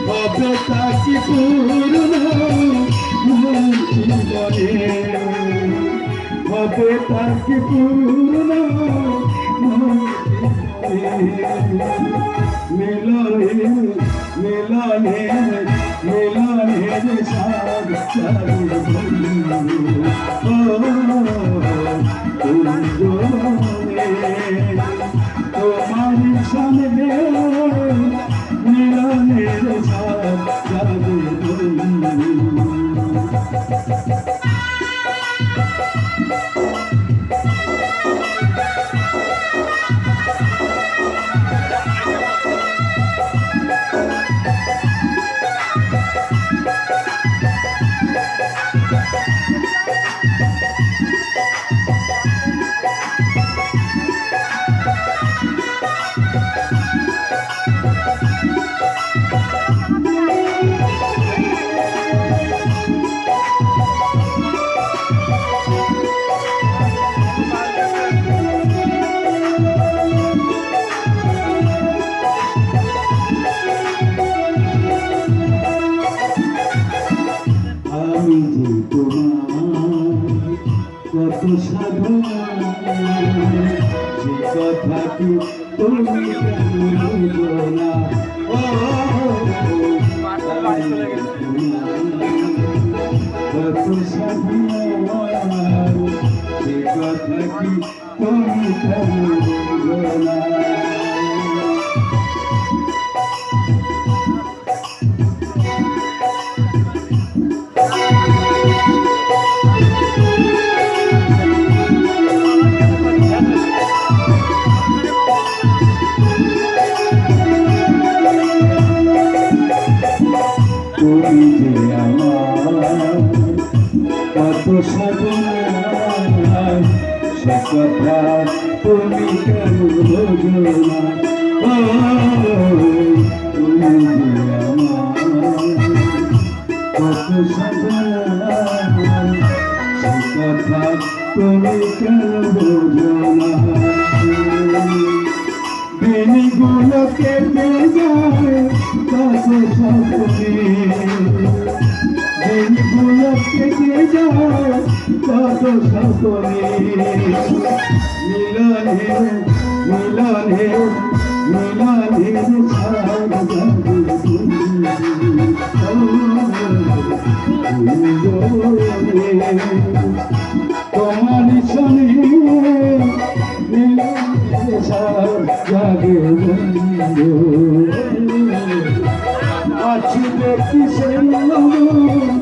হবে তাকে পূর্ণ জীবনে হবে তাকে পূর্ণ মিলনে মিলনে মিলনে সাদ তোমার মিলনের কত সাধনা সে কথা তুমি না? কথা কি তুমি বুঝো না তুমি যে কথা তুমি কত কথা তুমি কেন বোঝো না। দিনগুলো কেটে স্বপ্নে দিনগুলো কেটে যায় কত স্বপ্নে মিলনে মিলনে মিলনে তোমার শনি মিলনে বন্ধু আসলে কিসের মন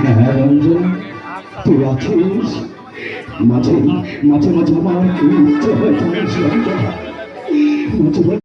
হ্যাঁ রঞ্জন তুই আছিস মাঝে মাঝে মাঝে আমার